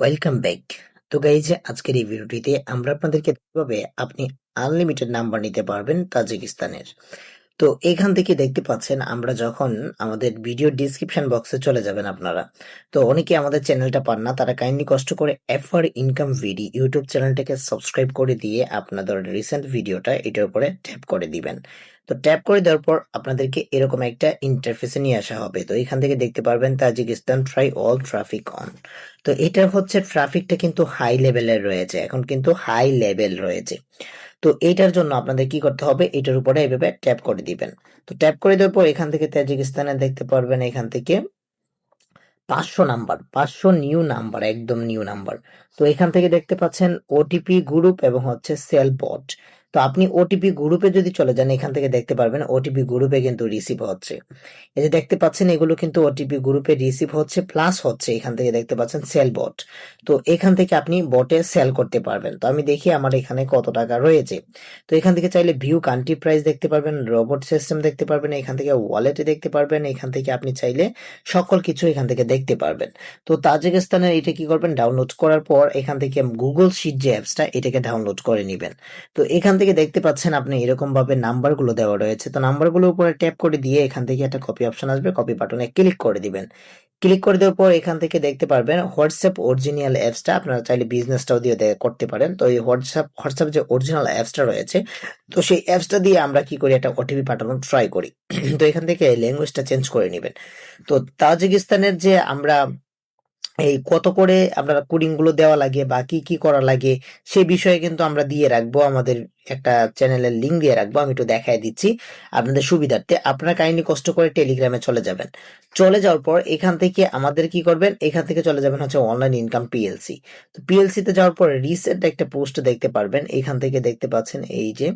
Welcome back তো guys আজকের এই ভিডিওটিতে আমরা আপনাদেরকে কীভাবে আপনি আনলিমিটেড নাম্বার নিতে পারবেন তাজিকিস্তানের। তো এখান থেকে দেখতে পাচ্ছেন আমরা যখন আমাদের ভিডিও ডিসক্রিপশন বক্সে চলে যাবেন আপনারা। তো অনেকে আমাদের চ্যানেলটা পান না, তারা কাইন্ডলি কষ্ট করে এফআর ইনকাম ভিডি ইউটিউব চ্যানেলটাকে সাবস্ক্রাইব করে দিয়ে আপনাদের রিসেন্ট ভিডিওটা এটার উপরে ট্যাপ করে দিবেন। তো ট্যাপ করে দেওয়ার পর আপনাদেরকে এরকম একটা ইন্টারফেসে নিয়ে আসা হবে। তো এখান থেকে দেখতে পারবেন Tajikistan try all traffic on তো এটা হচ্ছে ট্রাফিকটা কিন্তু হাই লেভেলের রয়েছে, এখন কিন্তু হাই লেভেল রয়েছে। তো এইটার জন্য আপনাদের কি করতে হবে? এটার উপরে এভাবে ট্যাপ করে দিবেন। তো ট্যাপ করে দেওয়ার পর এখান থেকে তাজিকিস্তানে দেখতে পারবেন এখান থেকে পাঁচশো নাম্বার, পাঁচশো নিউ নাম্বার, একদম নিউ নাম্বার। তো এখান থেকে দেখতে পাচ্ছেন ওটিপি গ্রুপ এবং হচ্ছে সেল বট তো আপনি ওটিপি গ্রুপে যদি চলে যান, এখান থেকে দেখতে পারবেন ওটিপি গ্রুপে কিন্তু রিসিভ হচ্ছে। এই যে দেখতে পাচ্ছেন, এগুলো কিন্তু ওটিপি গ্রুপে রিসিভ হচ্ছে প্লাস হচ্ছে, এখান থেকে দেখতে পাচ্ছেন সেল বট তো এখান থেকে আপনি বটে সেল করতে পারবেন। তো আমি দেখি আমার এখানে কত টাকা রয়েছে। তো এখান থেকে চাইলে ভিউ কান্ট্রি প্রাইস দেখতে পারবেন রোবট সিস্টেম দেখতে পারবেন, এখান থেকে ওয়ালেটে দেখতে পারবেন, এখান থেকে আপনি চাইলে সকল কিছু এখান থেকে দেখতে পারবেন। তো তাজিকিস্তানের এটা কি করবেন? ডাউনলোড করার পর এখান থেকে গুগল শিট যে অ্যাপসটা এটাকে ডাউনলোড করে নেবেন। তো এখান থেকে দেখতে পাচ্ছেন আপনি এরকম ভাবে নাম্বারগুলো দেওয়া রয়েছে। তো নাম্বারগুলো উপরে ট্যাপ করে দিয়ে এখান থেকে একটা কপি অপশন আসবে। কপি বাটনে ক্লিক করে দিবেন। ক্লিক করে দেওয়ার পর এখান থেকে দেখতে পারবেন হোয়াটসঅ্যাপ অরিজিনাল অ্যাপসটা আপনারা চাইলে বিজনেসটাও দিয়ে করতে পারেন। তো এই হোয়াটসঅ্যাপ হোয়াটসঅ্যাপ যে অরিজিনাল অ্যাপসটা রয়েছে, তো সেই অ্যাপসটা দিয়ে আমরা কি করি, একটা ওটিপি পাঠানো ট্রাই করি। তো এখান থেকে ল্যাঙ্গুয়েজটা চেঞ্জ করে নেবেন। তো তাজিকিস্তানের যে আমরা এই কত করে আপনার কোডিংগুলো দেওয়া লাগে বা কি কি করা লাগে, সে বিষয়ে কিন্তু আমরা দিয়ে রাখব আমাদের একটা চ্যানেলের লিঙ্ক দিয়ে রাখব, আমি একটু দেখাই দিচ্ছি। আপনাদের সুবিধার্থে আপনারা কাহিনী কষ্ট করে টেলিগ্রামে চলে যাবেন। চলে যাওয়ার পর এখান থেকে আমাদের কি করবেন? এখান থেকে চলে যাবেন হচ্ছে অনলাইন ইনকাম পিএলসি তো পিএলসি তে যাওয়ার পর রিসেন্ট একটা পোস্ট দেখতে পারবেন। এখান থেকে দেখতে পাচ্ছেন এই যে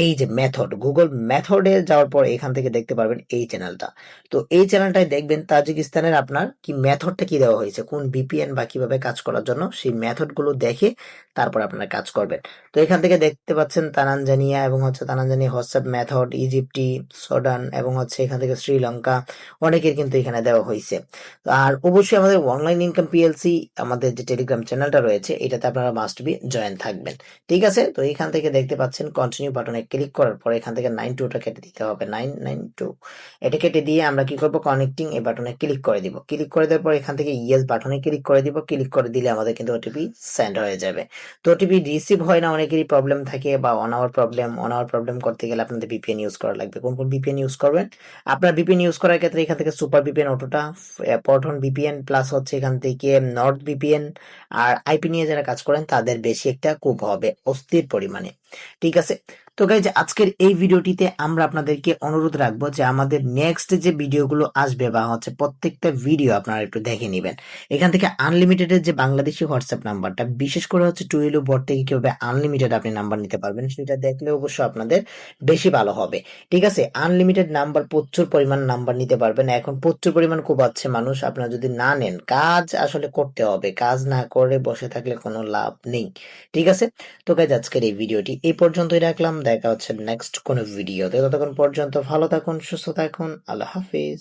এই যে মেথড গুগল মেথডে যাওয়ার পর এখান থেকে দেখতে পারবেন এই চ্যানেলটা তো এই চ্যানেলটাই দেখবেন তাজিকিস্তানের আপনার কি মেথডটা কি দেওয়া হয়েছে? কোন বিপিএন বা কীভাবে কাজ করার জন্য? সেই মেথডগুলো দেখে তারপর আপনারা কাজ করবেন। তো এখান থেকে দেখতে পাচ্ছেন তানানজানিয়া এবং হচ্ছে Tanzania WhatsApp method, Egypt Sudan এবং হচ্ছে এখান থেকে শ্রীলঙ্কা, অনেকের কিন্তু এখানে দেওয়া হয়েছে। আর অবশ্যই আমাদের অনলাইন ইনকাম পিএলসি আমাদের যে টেলিগ্রাম চ্যানেলটা রয়েছে, এটাতে আপনারা মাস্ট বি জয়েন থাকবেন। ঠিক আছে? তো এখান থেকে দেখতে পাচ্ছেন কন্টিনিউ বাটনে ক্লিক করার পর এখান থেকে নাইন টুটা কেটে দিতে হবে। নাইন নাইন টু এটা কেটে দিয়ে আমরা কি করব? কানেক্টিং এই বাটনে ক্লিক করে দিব। ক্লিক করে দেওয়ার পর এখান থেকে ইয়েস বাটনে ক্লিক করে দিব। ক্লিক করে দিলে আমাদের কিন্তু ওটিপি সেন্ড হয়ে যাবে। তো ওটিপি রিসিভ হয় না, অনেকেরই প্রবলেম থাকে বা on our problem on our problem করতে গেলে আপনাদের বিপিএন ইউজ করা লাগবে। কোন কোন ভিপিএন ইউজ করবেন? আপনার ভিপিএন ইউজ করার ক্ষেত্রে এখান থেকে সুপার ভিপিএন অটোটা পর্টন বিপিএন প্লাস হচ্ছে এখান থেকে নর্থ বিপিএন আর আইপি নিয়ে যারা কাজ করেন তাদের বেশি একটা কূপ হবে, অস্থির পরিমাণে। ঠিক আছে? তো গাইজ আজকের এই ভিডিওটিতে আমরা আপনাদেরকে অনুরোধ রাখব যে আমাদের নেক্সট যে ভিডিওগুলো আসবে বা হচ্ছে প্রত্যেকটা ভিডিও আপনারা একটু দেখে নেবেন। এখান থেকে আনলিমিটেডের যে বাংলাদেশি হোয়াটসঅ্যাপ নাম্বারটা, বিশেষ করে হচ্ছে টুয়েলু বট থেকে কীভাবে আনলিমিটেড আপনি নাম্বার নিতে পারবেন, সেটা দেখলে অবশ্য আপনাদের বেশি ভালো হবে। ঠিক আছে আনলিমিটেড নাম্বার প্রচুর পরিমাণ নাম্বার নিতে পারবেন। এখন প্রচুর পরিমাণ কোবাচ্ছে মানুষ, আপনারা যদি না নেন, কাজ আসলে করতে হবে। কাজ না করে বসে থাকলে কোনো লাভ নেই। ঠিক আছে? তো গাইজ আজকের এই ভিডিওটি এই পর্যন্তই রাখলাম। দেখা হচ্ছে নেক্সট কোনো ভিডিওতে ততক্ষণ পর্যন্ত ভালো থাকুন সুস্থ থাকুন আল্লাহ হাফিজ।